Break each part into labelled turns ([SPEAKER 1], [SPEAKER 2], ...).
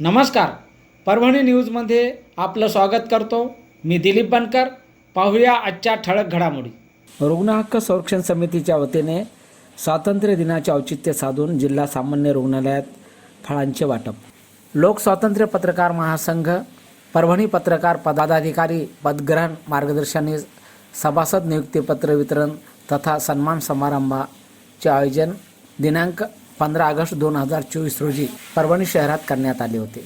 [SPEAKER 1] नमस्कार. परभणी न्यूजमध्ये आपलं स्वागत करतो. मी दिलीप बनकर. पाहूया आजच्या ठळक घडामोडी. रुग्ण हक्क संरक्षण समितीच्या वतीने स्वातंत्र्य दिनाचे औचित्य साधून जिल्हा सामान्य रुग्णालयात फळांचे वाटप. लोकस्वातंत्र्य पत्रकार महासंघ परभणी पत्रकार पदाधिकारी पदग्रहण मार्गदर्शनी सभासद नियुक्तीपत्र वितरण तथा सन्मान समारंभाचे आयोजन दिनांक पंधरा ऑगस्ट दोन हजार चोवीस रोजी परभणी शहरात करण्यात आले होते.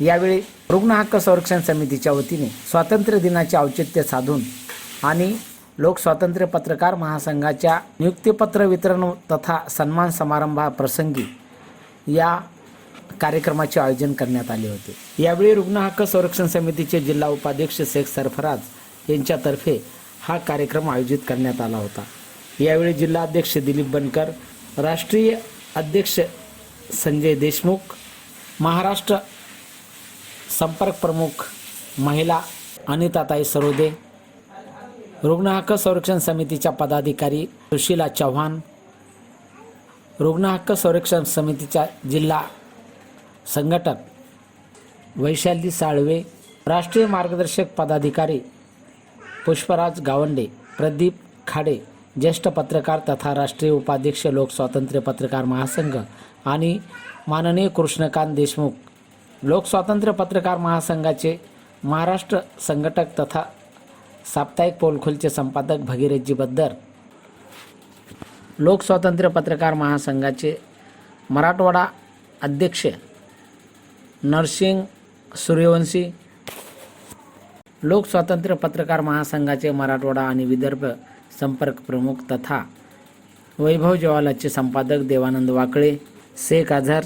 [SPEAKER 1] यावेळी रुग्ण हक्क संरक्षण समितीच्या वतीने स्वातंत्र्य दिनाचे औचित्य साधून आणि लोकस्वातंत्र्य पत्रकार महासंघाच्या नियुक्तीपत्र वितरण तथा सन्मान समारंभाप्रसंगी या कार्यक्रमाचे आयोजन करण्यात आले होते. यावेळी रुग्ण हक्क संरक्षण समितीचे जिल्हा उपाध्यक्ष शेख सरफराज यांच्यातर्फे हा कार्यक्रम आयोजित करण्यात आला होता. यावेळी जिल्हाध्यक्ष दिलीप बनकर राष्ट्रीय अध्यक्ष संजय देशमुख महाराष्ट्र संपर्क प्रमुख महिला अनिताताई सरोदे रुग्ण हक्क संरक्षण समितीच्या पदाधिकारी सुशीला चव्हाण रुग्ण हक्क संरक्षण समितीच्या जिल्हा संघटक वैशाली साळवे राष्ट्रीय मार्गदर्शक पदाधिकारी पुष्पराज गावंडे प्रदीप खाडे ज्येष्ठ पत्रकार तथा राष्ट्रीय उपाध्यक्ष लोकस्वातंत्र्य पत्रकार महासंघ आणि माननीय कृष्णकांत देशमुख. लोकस्वातंत्र्य पत्रकार महासंघाचे महाराष्ट्र संघटक तथा साप्ताहिक पोलखोलचे संपादक भगीरथजी बद्दर. लोकस्वातंत्र्य पत्रकार महासंघाचे मराठवाडा अध्यक्ष नरसिंग सूर्यवंशी. लोकस्वातंत्र्य पत्रकार महासंघाचे मराठवाडा आणि विदर्भ संपर्क प्रमुख तथा वैभव ज्वालाचे संपादक देवानंद वाकळे शेख आझार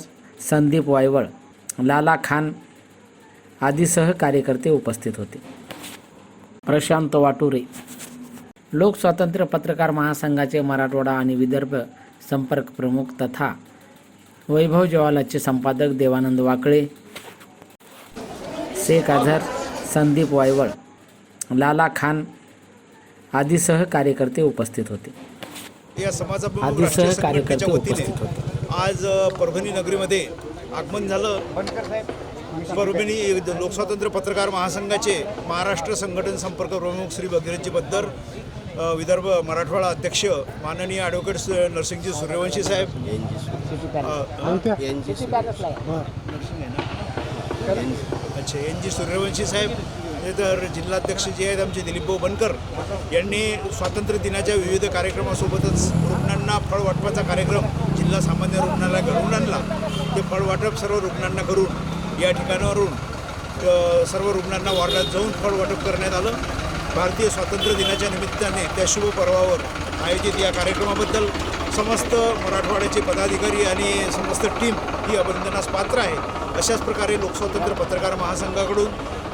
[SPEAKER 1] संदीप वायवळ लाला खान आदीसह कार्यकर्ते उपस्थित होते. प्रशांत वाटुरे. लोकस्वातंत्र्य पत्रकार महासंघाचे मराठवाडा आणि विदर्भ संपर्क प्रमुख तथा वैभव ज्वालाचे संपादक देवानंद वाकळे शेख आझार संदीप वायवळ लाला खान आदीसह कार्यकर्ते उपस्थित होते.
[SPEAKER 2] या
[SPEAKER 1] आदीसह कार्यकर्ते उपस्थित होते.
[SPEAKER 2] आज परभणी नगरीमध्ये आगमन झालं. परभणी लोकस्वातंत्र्य पत्रकार महासंघाचे महाराष्ट्र संघटन संपर्क प्रमुख श्री भगीरथजी बद्दर विदर्भ मराठवाडा अध्यक्ष माननीय ॲडव्होकेट नरसिंगजी सूर्यवंशी साहेब. अच्छा एन जी सूर्यवंशी साहेब. हे तर जिल्हाध्यक्ष जे आहेत आमचे दिलीपभाऊ बनकर यांनी स्वातंत्र्य दिनाच्या विविध कार्यक्रमासोबतच रुग्णांना फळ वाटपाचा कार्यक्रम जिल्हा सामान्य रुग्णालय घडवून आणला ते फळ वाटप सर्व रुग्णांना करून या ठिकाणावरून सर्व रुग्णांना वार्डात जाऊन फळ वाटप करण्यात आलं. भारतीय स्वातंत्र्य दिनाच्या निमित्ताने त्या शुभ पर्वावर आयोजित या कार्यक्रमाबद्दल समस्त मराठवाड्याचे पदाधिकारी आणि समस्त टीम ही अभिनंदनास पात्र आहे. अशाच प्रकारे लोकस्वातंत्र्य पत्रकार महासंघाकडून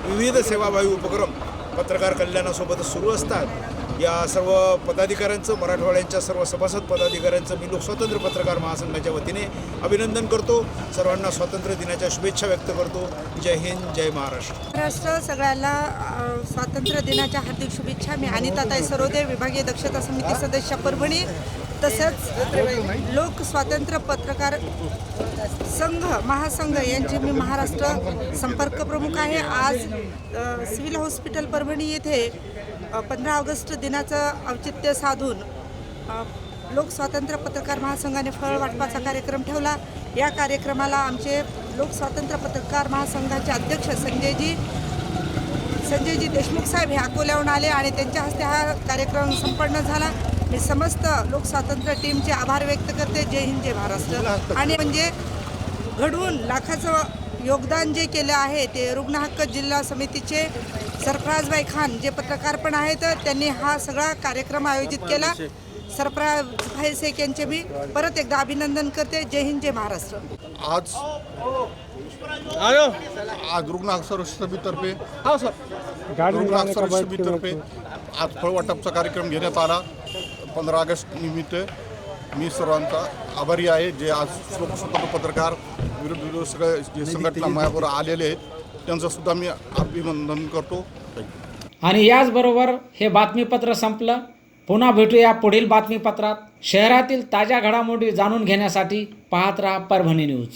[SPEAKER 2] विविध सेवाभावी उपक्रम पत्रकार कल्याणासोबतच सुरू असतात. या सर्व पदाधिकाऱ्यांचं मराठवाड्यांच्या सर्व सभासद पदाधिकाऱ्यांचं मी लोकस्वातंत्र्य पत्रकार महासंघाच्या वतीने अभिनंदन करतो. सर्वांना स्वातंत्र्य दिनाच्या शुभेच्छा व्यक्त करतो. जय हिंद जय महाराष्ट्र.
[SPEAKER 3] महाराष्ट्र सगळ्याला स्वातंत्र्य दिनाच्या हार्दिक शुभेच्छा. मी अनिताताई सरोदे विभागीय दक्षता समिती सदस्य परभणी. तसंच लोक स्वातंत्र्य पत्रकार संघ महासंघ यांचे मी महाराष्ट्र संपर्क प्रमुख आहे. आज सिव्हिल हॉस्पिटल परभणी येथे पंधरा ऑगस्ट दिनाचं औचित्य साधून लोकस्वातंत्र्य लोक स्वातंत्र्य पत्रकार महासंघाने फळ वाटपाचा कार्यक्रम ठेवला. या कार्यक्रमाला आमचे लोक स्वातंत्र्य पत्रकार महासंघाचे अध्यक्ष संजयजी संजयजी देशमुख साहेब हे अकोल्याहून आले आणि त्यांच्या हस्ते हा कार्यक्रम संपन्न झाला. मी समस्त लोक स्वातंत्र्य टीमचे आभार व्यक्त करते. जय हिंद जय महाराष्ट्र. आणि म्हणजे घडवून लाखाचं योगदान जे केलं आहे ते रुग्ण हक्क जिल्हा समितीचे सरफराजबाई खान जे पत्रकार पण आहेत त्यांनी हा सगळा कार्यक्रम आयोजित केला. सरफराज भाई शेख यांचे मी परत एकदा अभिनंदन करते. जय हिंद जय महाराष्ट्र.
[SPEAKER 4] आज आज रुग्ण अक्षर समितीतर्फे रुग्ण अक्षर समितीतर्फे आज फळवाटपचा कार्यक्रम घेण्यात आला. पंधरा ऑगस्ट निमित्त मी सर्वांचा आभारी आहे. जे आज स्वतंत्र पत्रकार विरोध विरोध सगळे जे संघटना माझ्याबरोबर आलेले आहेत त्यांचं सुद्धा मी अभिनंदन करतो.
[SPEAKER 1] आणि याचबरोबर हे बातमीपत्र संपलं. पुन्हा भेटूया पुढील बातमीपत्रात. शहरातील ताज्या घडामोडी जाणून घेण्यासाठी पाहत राहा परभणी न्यूज.